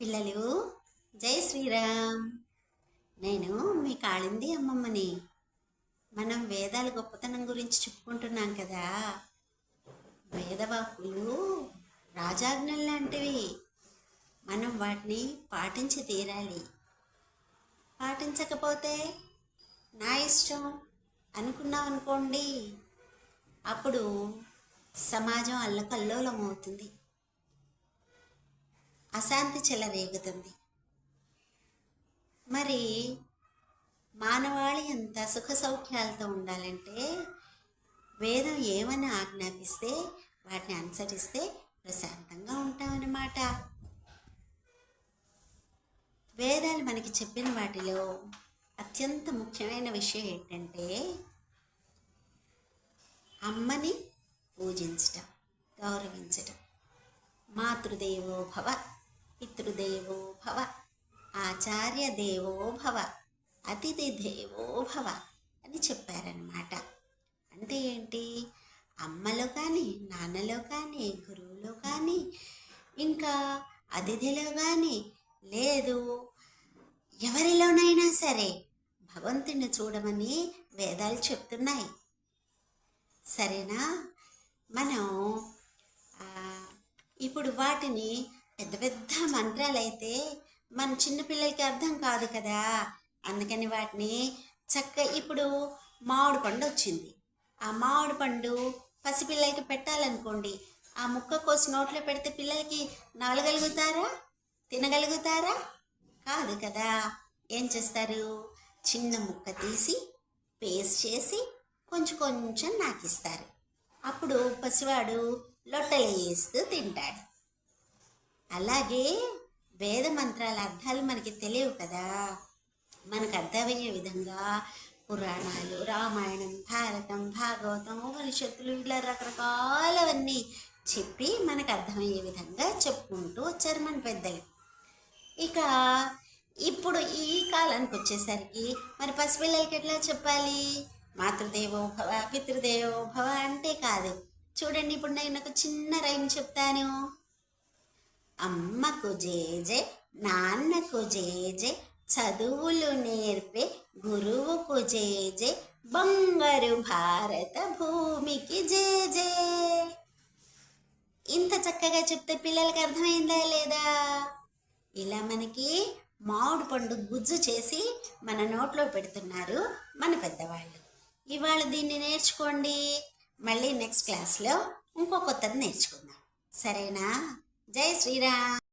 పిల్లలు జై శ్రీరామ్. నేను మీ కాళింది అమ్మమ్మని. మనం వేదాల గొప్పతనం గురించి చెప్పుకుంటున్నాం కదా. వేదవాక్కులు రాజాజ్ఞలు లాంటివి. మనం వాటిని పాటించి తీరాలి. పాటించకపోతే నా ఇష్టం అనుకున్నాం అనుకోండి. అప్పుడు సమాజం అల్లకల్లోలం అవుతుంది అశాంతి చెలరేగుతుంది. మరి మానవాళి ఎంత సుఖ సౌఖ్యాలతో ఉండాలంటే వేదం ఏమని ఆజ్ఞాపిస్తే వాటిని అనుసరిస్తే ప్రశాంతంగా ఉంటామన్నమాట. వేదాలు మనకి చెప్పిన వాటిలో అత్యంత ముఖ్యమైన విషయం ఏంటంటే అమ్మని పూజించటం గౌరవించటం మాతృదేవో భవ పితృదేవో భవ ఆచార్య దేవో భవ అతిథి దేవో భవ అని చెప్పారనమాట అంటే ఏంటి? అమ్మలో కానీ నాన్నలో కానీ గురువులో కానీ ఇంకా అతిథిలో కానీ లేదు. ఎవరిలోనైనా సరే భగవంతుని చూడమని వేదాలు చెప్తున్నాయి. సరేనా? మనం ఇప్పుడు వాటిని పెద్ద పెద్ద మంత్రాలు అయితే మన చిన్నపిల్లలకి అర్థం కాదు కదా. అందుకని వాటిని చక్క ఇప్పుడు మామిడి పండు వచ్చింది. ఆ మామిడి పండు పసిపిల్లలకి పెట్టాలనుకోండి ఆ ముక్క కోసి నోట్లో పెడితే పిల్లలకి నవలగలుగుతారా తినగలుగుతారా? కాదు కదా. ఏం చేస్తారు? చిన్న ముక్క తీసి పేస్ట్ చేసి కొంచెం కొంచెం నాకిస్తారు. అప్పుడు పసివాడు లొట్టలు వేస్తూ తింటాడు. అలాగే వేద మంత్రాల అర్థాలు మనకి తెలియవు కదా. మనకు అర్థమయ్యే విధంగా పురాణాలు రామాయణం భారతం భాగవతం ఉపనిషత్తులు ఇలా రకరకాలవన్నీ చెప్పి మనకు అర్థమయ్యే విధంగా చెప్పుకుంటూ వచ్చారు మన పెద్దలు. ఇక ఇప్పుడు ఈ కాలానికి వచ్చేసరికి మరి పసిపిల్లలకి ఎట్లా చెప్పాలి? మాతృదేవో భవ పితృదేవో భవ అంటే కాదు. చూడండి ఇప్పుడు నేను ఒక చిన్న రైమ్ చెప్తాను. అమ్మకు జేజే నాన్నకు జేజే చదువులు నేర్పే గురువుకు జేజే బంగారు భారత భూమికి జేజే ఇంత చక్కగా చెప్తే పిల్లలకి అర్థమైందా లేదా? ఇలా మనకి మామిడి పండు గుజ్జు చేసి మన నోట్లో పెడుతున్నారు మన పెద్దవాళ్ళు. ఇవాళ దీన్ని నేర్చుకోండి. మళ్ళీ నెక్స్ట్ క్లాస్లో ఇంకో కొత్తది నేర్చుకుందాం. సరేనా? జై శ్రీరామ్